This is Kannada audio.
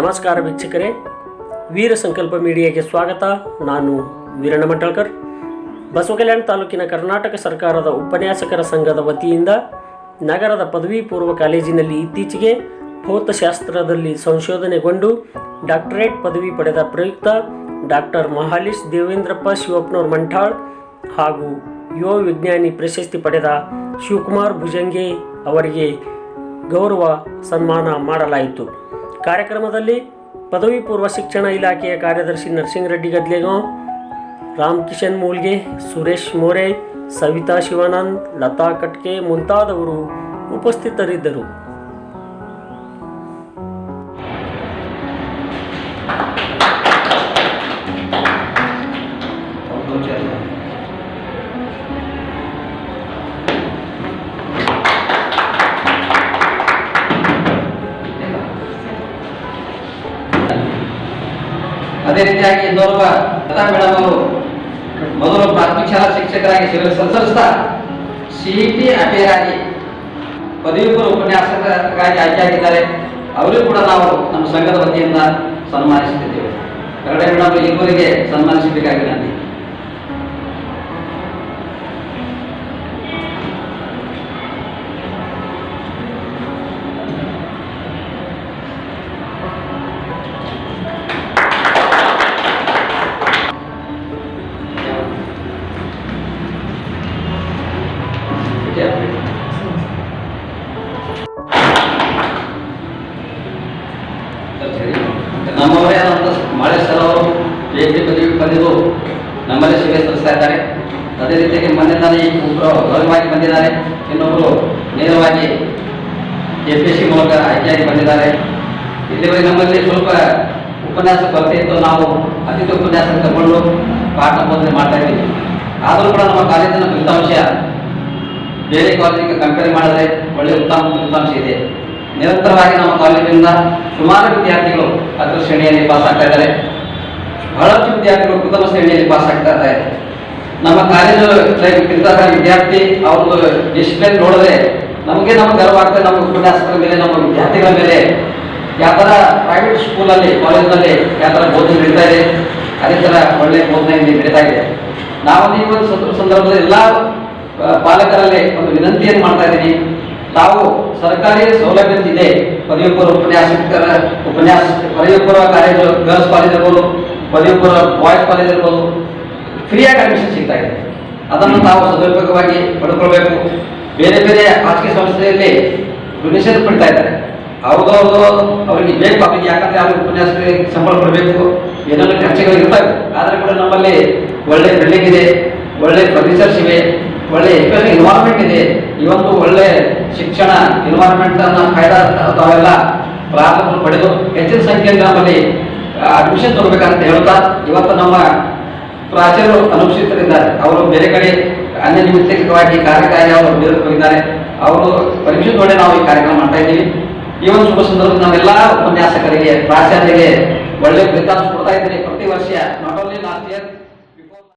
ನಮಸ್ಕಾರ ವೀಕ್ಷಕರೇ. ವೀರ ಸಂಕಲ್ಪ ಮೀಡಿಯಾಗೆ ಸ್ವಾಗತ. ನಾನು ವೀರಣ್ಣ ಬಸವ ಬಸವಕಲ್ಯಾಣ ತಾಲೂಕಿನ ಕರ್ನಾಟಕ ಸರ್ಕಾರದ ಉಪನ್ಯಾಸಕರ ಸಂಘದ ವತಿಯಿಂದ ನಗರದ ಪದವಿ ಪೂರ್ವ ಕಾಲೇಜಿನಲ್ಲಿ ಇತ್ತೀಚೆಗೆ ಭೌತಶಾಸ್ತ್ರದಲ್ಲಿ ಸಂಶೋಧನೆಗೊಂಡು ಡಾಕ್ಟರೇಟ್ ಪದವಿ ಪಡೆದ ಪ್ರಯುಕ್ತ ಡಾಕ್ಟರ್ ಮಹಾಲಿಶ್ ದೇವೇಂದ್ರಪ್ಪ ಶಿವಪ್ಪನವ್ರ ಮಂಠಾಳ್ ಹಾಗೂ ಯುವ ವಿಜ್ಞಾನಿ ಪ್ರಶಸ್ತಿ ಪಡೆದ ಶಿವಕುಮಾರ್ ಭುಜಂಗೆ ಅವರಿಗೆ ಗೌರವ ಸನ್ಮಾನ ಮಾಡಲಾಯಿತು. ಕಾರ್ಯಕ್ರಮದಲ್ಲಿ ಪದವಿ ಪೂರ್ವ ಶಿಕ್ಷಣ ಇಲಾಖೆಯ ಕಾರ್ಯದರ್ಶಿ ನರಸಿಂಗರೆಡ್ಡಿ ರೆಡ್ಡಿ ರಾಮ್ ಕಿಶನ್ ಮೂಲ್ಗೆ, ಸುರೇಶ್ ಮೋರೆ, ಸವಿತಾ ಶಿವಾನಂದ್, ಲತಾ ಕಟ್ಕೆ ಮುಂತಾದವರು ಉಪಸ್ಥಿತರಿದ್ದರು. ಅದೇ ರೀತಿಯಾಗಿ ಇನ್ನೋರ್ವ ಲತಾ ಮೇಡಮ್ ಅವರು ಮೊದಲು ಪ್ರಾಥಮಿಕ ಶಾಲಾ ಶಿಕ್ಷಕರಾಗಿ ಸೇವೆ ಸಲ್ಲಿಸ್ತಾ ಸಿಇಟಿ ಅಪೇರ್ ಆಗಿ ಪದವಿ ಪೂರ್ವ ಉಪನ್ಯಾಸಕರಾಗಿ ಆಯ್ಕೆಯಾಗಿದ್ದಾರೆ ಅವರಿಗೂ ಕೂಡ ನಾವು ನಮ್ಮ ಸಂಘದ ವತಿಯಿಂದ ಸನ್ಮಾನಿಸುತ್ತಿದ್ದೇವೆ. ಕರಡೆ ಮೇಡಮ್ ಇಬ್ಬರಿಗೆ ಸನ್ಮಾನಿಸಬೇಕಾಗಿ ವಿನಂತಿ ಸೇವೆ ಸಲ್ಲಿಸ್ತಾ ಇದ್ದಾರೆ. ಅದೇ ರೀತಿಯಾಗಿ ಮೊನ್ನೆ ತಾನೇ ಒಬ್ಬರು ಗೌರವವಾಗಿ ಬಂದಿದ್ದಾರೆ. ಇನ್ನೊಬ್ಬರು ನೇರವಾಗಿ ಕೆ ಪಿ ಸಿ ಮೂಲಕ ಆಯ್ಕೆಯಾಗಿ ಬಂದಿದ್ದಾರೆ. ಇಲ್ಲಿವರೆಗೆ ನಮ್ಮಲ್ಲಿ ಸ್ವಲ್ಪ ಉಪನ್ಯಾಸ ಕೊರತೆ ಇತ್ತು. ನಾವು ಅತಿಥಿ ಉಪನ್ಯಾಸ ತಗೊಂಡು ಪಾಠ ಬೋಧನೆ ಮಾಡ್ತಾ ಇದ್ದೀವಿ. ಆದರೂ ಕೂಡ ನಮ್ಮ ಕಾಲೇಜಿನ ಫಲಿತಾಂಶ ಬೇರೆ ಕಾಲೇಜಿಗೆ ಕಂಪೇರ್ ಮಾಡಿದ್ರೆ ಒಳ್ಳೆಯ ಉತ್ತಮ ಫಲಿತಾಂಶ ಇದೆ. ನಿರಂತರವಾಗಿ ನಮ್ಮ ಕಾಲೇಜಿನಿಂದ ಸುಮಾರು ವಿದ್ಯಾರ್ಥಿಗಳು ಅದೃಶ್ರೇಣಿಯಲ್ಲಿ ಶ್ರೇಣಿಯಲ್ಲಿ ಪಾಸ್ ಆಗ್ತಾ ಇದ್ದಾರೆ. ಬಹಳಷ್ಟು ವಿದ್ಯಾರ್ಥಿಗಳು ಪ್ರಥಮ ಶ್ರೇಣಿಯಲ್ಲಿ ಪಾಸ್ ಆಗ್ತಾ ಇದ್ದಾರೆ. ನಮ್ಮ ಕಾಲೇಜು ಇರ್ತಕ್ಕಂಥ ವಿದ್ಯಾರ್ಥಿ ಅವ್ರದ್ದು ಡಿಸಿಪ್ಲಿನ್ ನೋಡಿದ್ರೆ ನಮಗೆ ನಮ್ಗೆ ಗರ್ವ ಆಗ್ತದೆ, ನಮ್ಮ ಉಪನ್ಯಾಸಕರ ಮೇಲೆ, ನಮ್ಮ ವಿದ್ಯಾರ್ಥಿಗಳ ಮೇಲೆ. ಯಾವ ಥರ ಪ್ರೈವೇಟ್ ಸ್ಕೂಲಲ್ಲಿ ಕಾಲೇಜಿನಲ್ಲಿ ಯಾವ ಥರ ಬೋಧನೆ ನಡೀತಾ ಇದೆ, ಅದೇ ಥರ ಒಳ್ಳೆಯ ಬೋಧನೆ ಇಲ್ಲಿ ನಡೀತಾ ಇದೆ. ನಾವು ಈ ಒಂದು ಸಂದ- ಸಂದರ್ಭದಲ್ಲಿ ಎಲ್ಲ ಪಾಲಕರಲ್ಲಿ ಒಂದು ವಿನಂತಿಯನ್ನು ಮಾಡ್ತಾ ಇದ್ದೀನಿ. ತಾವು ಸರ್ಕಾರಿ ಸೌಲಭ್ಯ ಇದೆ ಪದವಿ ಪೂರ್ವ ಉಪನ್ಯಾಸಕರ ಉಪನ್ಯಾಸ ಪದವಿಪೂರ್ವ ಕಾಲೇಜು ಗರ್ಲ್ಸ್ ಕಾಲೇಜ್ ಇರ್ಬೋದು ಪದವಿ ಪೂರ್ವ ಬಾಯ್ಸ್ ಕಾಲೇಜ್ ಇರ್ಬೋದು ಫ್ರೀಯಾಗಿ ಅಡ್ಮಿಷನ್ ಸಿಗ್ತಾ ಇದೆ. ಅದನ್ನು ತಾವು ಸದುಪಯೋಗವಾಗಿ ಪಡ್ಕೊಳ್ಬೇಕು. ಬೇರೆ ಬೇರೆ ಖಾಸಗಿ ಸಂಸ್ಥೆಯಲ್ಲಿ ಡೊನೇಷನ್ ಪಡ್ತಾ ಇದ್ದಾರೆ. ಹೌದು ಅವರಿಗೆ ಬೇಕು ಅವರಿಗೆ ಯಾಕಂದ್ರೆ ಅವ್ರಿಗೆ ಉಪನ್ಯಾಸಕ್ಕೆ ಸಂಬಳ ಕೊಡಬೇಕು. ಏನೆಲ್ಲ ಖರ್ಚುಗಳು ಇರ್ತವೆ. ಆದರೆ ಕೂಡ ನಮ್ಮಲ್ಲಿ ಒಳ್ಳೆ ಬಿಲ್ಡಿಂಗ್ ಇದೆ, ಒಳ್ಳೆ ಫರ್ನಿಚರ್ಸ್ ಇವೆ ಒಳ್ಳೆ ಎಸ್ಪೆಷಲಿ ಎನ್ವೈರನ್ಮೆಂಟ್ ಇದೆ. ಇವತ್ತು ಒಳ್ಳೆ ಶಿಕ್ಷಣ ಎನ್ವೈರನ್ಮೆಂಟ್ ಅನ್ನ ಕಾಯ್ದ ತಾವೆಲ್ಲ ಪ್ರಾರಂಭ ಪಡೆದು ಹೆಚ್ಚಿನ ಸಂಖ್ಯೆಯಲ್ಲಿ ನಮ್ಮಲ್ಲಿ ಅಡ್ಮಿಷನ್ ತಗೋಬೇಕಂತ ಹೇಳ್ತಾ ಇವತ್ತು ನಮ್ಮ ಪ್ರಾಚಾರ್ಯರು ಅನುಪಸ್ಥಿತರಿದ್ದಾರೆ ಅವರು ಬೇರೆ ಕಡೆ ಅನ್ಯ ನಿಮಿತ್ತವಾಗಿ ಕಾರ್ಯಕ್ಕಾಗಿ ಅವರು ಬೇರೆ ಅವರು ಪರೀಕ್ಷೆ ನೋಡಿ ನಾವು ಈ ಕಾರ್ಯಕ್ರಮ ಮಾಡ್ತಾ ಇದ್ದೀವಿ. ಈ ಒಂದು ಶುಭ ಸಂದರ್ಭದಲ್ಲಿ ನಾವೆಲ್ಲ ಉಪನ್ಯಾಸಕರಿಗೆ, ಪ್ರಾಚಾರ್ಯರಿಗೆ ಒಳ್ಳೆಯ ಫಲಿತಾಂಶ ಕೊಡ್ತಾ ಇದ್ದೀನಿ ಪ್ರತಿ ವರ್ಷ ನಾಟ್ ಓನ್ಲಿ ಲಾಸ್ಟ್ ಇಯರ್